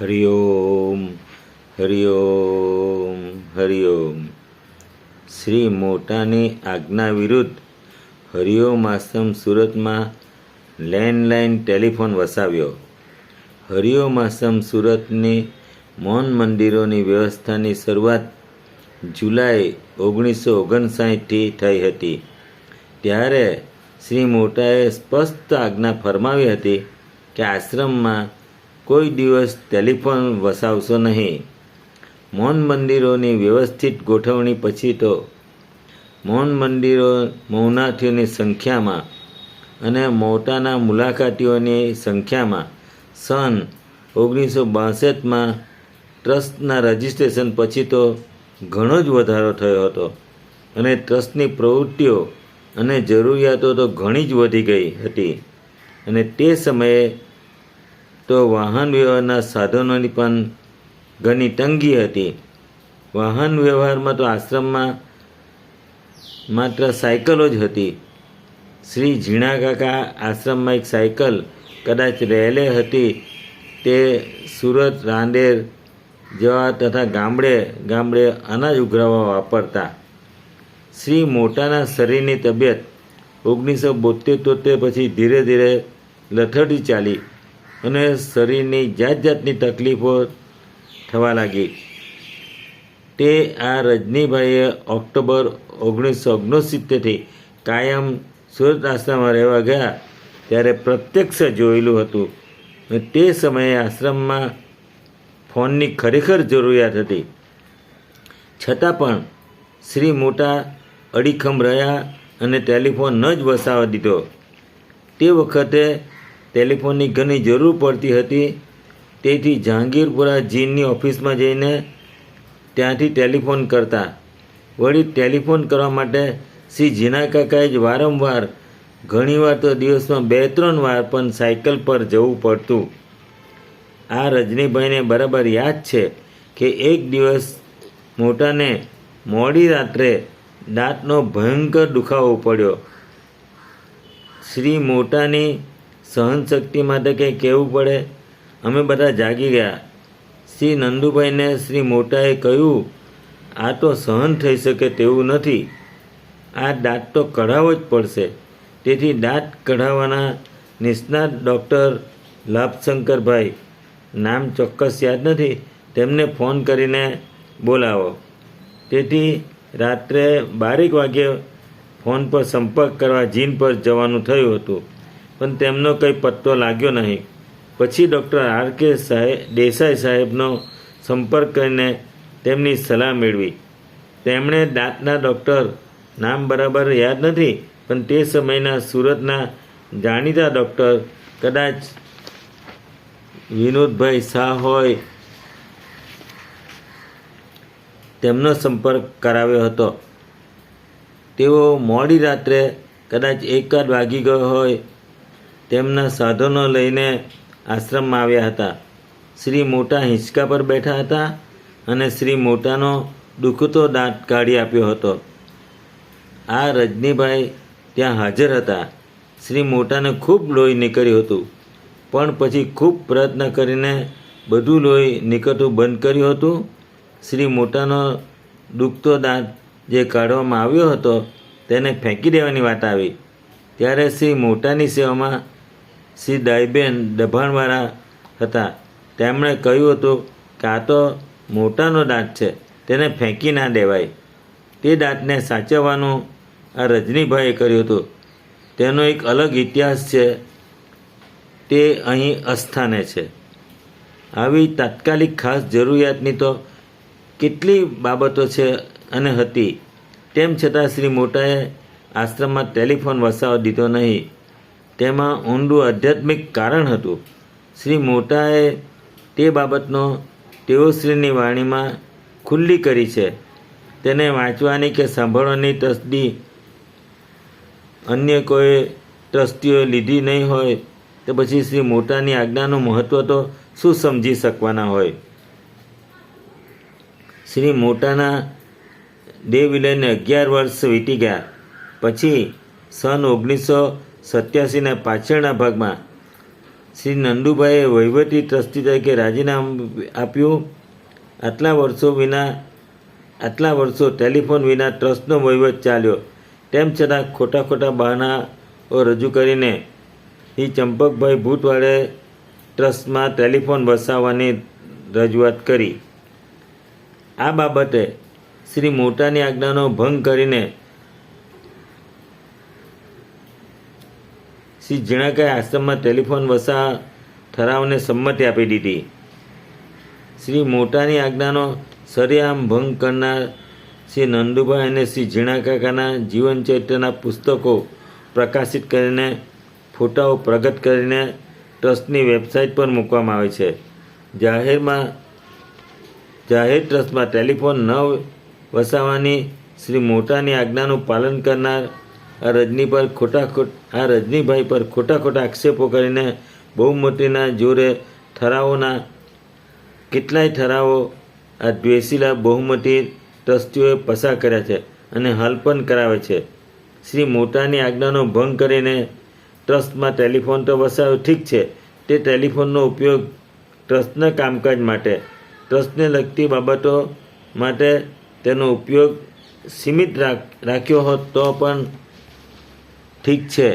હરિઓમ હરિઓમ હરિઓમ શ્રી મોટાની આજ્ઞા વિરુદ્ધ હરિઓમ આશ્રમ સુરતમાં લેન્ડલાઇન ટેલિફોન વસાવ્યો. હરિઓમ આશ્રમ સુરતની મૌન મંદિરોની વ્યવસ્થાની શરૂઆત જુલાઈ ઓગણીસો ઓગણસાઠથી થઈ હતી. ત્યારે શ્રી મોટાએ સ્પષ્ટ આજ્ઞા ફરમાવી હતી કે આશ્રમમાં કોઈ દિવસ ટેલિફોન વસાવશો નહીં. મૌન મંદિરોની વ્યવસ્થિત ગોઠવણી પછી તો મૌન મંદિરો મૌનાથીઓની સંખ્યામાં અને મોટાના મુલાકાતીઓની સંખ્યામાં સન ઓગણીસો બાસઠમાં ટ્રસ્ટના રજિસ્ટ્રેશન પછી તો ઘણો જ વધારો થયો હતો. અને ટ્રસ્ટની પ્રવૃત્તિઓ અને જરૂરિયાતો તો ઘણી જ વધી ગઈ હતી. અને તે સમયે તો વાહન વ્યવહારના સાધનોની પણ ઘણી તંગી હતી. વાહન વ્યવહારમાં તો આશ્રમમાં માત્ર સાયકલો જ હતી. શ્રી ઝીણા કાકા આશ્રમમાં એક સાયકલ કદાચ રહેલે હતી તે સુરત, રાંદેર જેવા તથા ગામડે ગામડે અનાજ ઉઘરાવવા વાપરતા. શ્રી મોટાના શરીરની તબિયત ઓગણીસો બોતેર તોતેર પછી ધીરે ધીરે લથડી ચાલી. અને શરીરની જાત જાતની તકલીફો થવા લાગી. તે આ રજનીભાઈએ ઓક્ટોબર ઓગણીસો ઓગણસિત્તેરથી કાયમ સુરત આશ્રમમાં રહેવા ગયા ત્યારે પ્રત્યક્ષ જોયેલું હતું તે સમયે આશ્રમમાં ફોનની ખરેખર જરૂરિયાત હતી. છતાં પણ શ્રી મોટા અડીખમ રહ્યા અને ટેલિફોન ન જ વસાવવા દીધો. તે વખતે ટેલિફોનની ઘણી જરૂર પડતી હતી. તેથી જહાંગીરપુરા જીનની ઓફિસમાં જઈને ત્યાંથી ટેલિફોન કરતા. વળી ટેલિફોન કરવા માટે શ્રી જીના કાકાએ જ વારંવાર, ઘણીવાર તો દિવસમાં બે ત્રણ વાર પણ સાયકલ પર જવું પડતું. આ રજનીભાઈને બરાબર યાદ છે કે એક દિવસ મોટાને મોડી રાત્રે દાંતનો ભયંકર દુખાવો પડ્યો. શ્રી મોટાની સહનશક્તિ માટે કંઈ કહેવું પડે? અમે બધા જાગી ગયા. શ્રી નંદુભાઈને શ્રી મોટાએ કહ્યું, આ તો સહન થઈ શકે તેવું નથી. આ દાંત તો કઢાવવો જ પડશે. તેથી દાંત કઢાવવાના નિષ્ણાત ડૉક્ટર લાભશંકરભાઈ, નામ ચોક્કસ યાદ નથી, તેમને ફોન કરીને બોલાવો. તેથી રાત્રે બારેક વાગ્યે ફોન પર સંપર્ક કરવા જીન પર જવાનું થયું હતું. પણ તેમનો કંઈ પત્તો લાગ્યો નહીં. પછી ડૉક્ટર આર કે સાહેબ દેસાઈ સાહેબનો સંપર્ક કરીને તેમની સલાહ મેળવી. તેમણે દાંતના ડૉક્ટર નામ બરાબર યાદ નથી, પણ તે સમયના સુરતના જાણીતા ડૉક્ટર કદાચ વિનોદભાઈ શાહ હોય, તેમનો સંપર્ક કરાવ્યો હતો. તેઓ મોડી રાત્રે કદાચ એકાદ વાગી ગયો હોય તેમના સાધનો લઈને આશ્રમમાં આવ્યા હતા. શ્રી મોટા હિંચકા પર બેઠા હતા અને શ્રી મોટાનો દુખતો દાંત કાઢી આપ્યો હતો. આ રજનીભાઈ ત્યાં હાજર હતા. શ્રી મોટાને ખૂબ લોહી નીકળ્યું હતું. પણ પછી ખૂબ પ્રયત્ન કરીને બધું લોહી નીકળતું બંધ કર્યું હતું. શ્રી મોટાનો દુખતો દાંત જે કાઢવામાં આવ્યો હતો તેને ફેંકી દેવાની વાત આવી. ત્યારે શ્રી મોટાની સેવામાં શ્રી દાઈબેન દભાણવાળા હતા. તેમણે કહ્યું હતું કે આ તો મોટાનો દાંત છે, તેને ફેંકી ના દેવાય. તે દાંતને સાચવવાનું આ રજનીભાઈએ કર્યું હતું. તેનો એક અલગ ઇતિહાસ છે, તે અહીં અસ્થાને છે. આવી તાત્કાલિક ખાસ જરૂરિયાતની તો કેટલી બાબતો છે અને હતી. તેમ છતાં શ્રી મોટાએ આશ્રમમાં ટેલિફોન વસાવ દીધો નહીં. તેમાં ઊંડું આધ્યાત્મિક કારણ હતું. શ્રી મોટાએ તે બાબતનો તેઓશ્રીની વાણીમાં ખુલ્લી કરી છે. તેને વાંચવાની કે સાંભળવાની તસ્દી અન્ય કોઈ ટ્રસ્ટીઓએ લીધી નહીં હોય, તો પછી શ્રી મોટાની આજ્ઞાનું મહત્ત્વ તો શું સમજી શકવાના હોય? શ્રી મોટાના દેવ વિલયને અગિયાર વર્ષ વીતી ગયા. પછી સન ઓગણીસો સત્યાસીના પાછળના ભાગમાં શ્રી નંદુભાઈએ વહીવટી ટ્રસ્ટી તરીકે રાજીનામું આપ્યું. આટલા વર્ષો વિના, આટલા વર્ષો ટેલિફોન વિના ટ્રસ્ટનો વહીવટ ચાલ્યો. તેમ છતાં ખોટા ખોટા બહાનાઓ રજૂ કરીને એ ચંપકભાઈ ભૂતવાળે ટ્રસ્ટમાં ટેલિફોન વસાવવાની રજૂઆત કરી. આ બાબતે શ્રી મોટાની આજ્ઞાનો ભંગ કરીને શ્રી ઝીણાકાએ આશ્રમમાં ટેલિફોન વસા ઠરાવને સંમતિ આપી દીધી. શ્રી મોટાની આજ્ઞાનો સરેઆમ ભંગ કરનાર શ્રી નંદુભાઈ અને શ્રી ઝીણાકાકાના જીવન ચરિત્રના પુસ્તકો પ્રકાશિત કરીને, ફોટાઓ પ્રગટ કરીને ટ્રસ્ટની વેબસાઇટ પર મૂકવામાં આવે છે. જાહેરમાં, જાહેર ટ્રસ્ટમાં ટેલિફોન ન વસાવવાની શ્રી મોટાની આજ્ઞાનું પાલન કરનાર આ રજની પર ખોટા ખોટ, આ રજનીભાઈ પર ખોટા ખોટા આક્ષેપો કરીને બહુમતીના જોરે ઠરાવોના કેટલાય ઠરાવો આ દ્વેષીલા બહુમતી ટ્રસ્ટીઓએ પસાર કર્યા છે અને હાલ પણ કરાવે છે. શ્રી મોટાની આજ્ઞાનો ભંગ કરીને ટ્રસ્ટમાં ટેલિફોન તો વસાવ્યો ઠીક છે. તે ટેલિફોનનો ઉપયોગ ટ્રસ્ટના કામકાજ માટે, ટ્રસ્ટને લગતી બાબતો માટે તેનો ઉપયોગ સીમિત રાખ, રાખ્યો હોત તો પણ ઠીક છે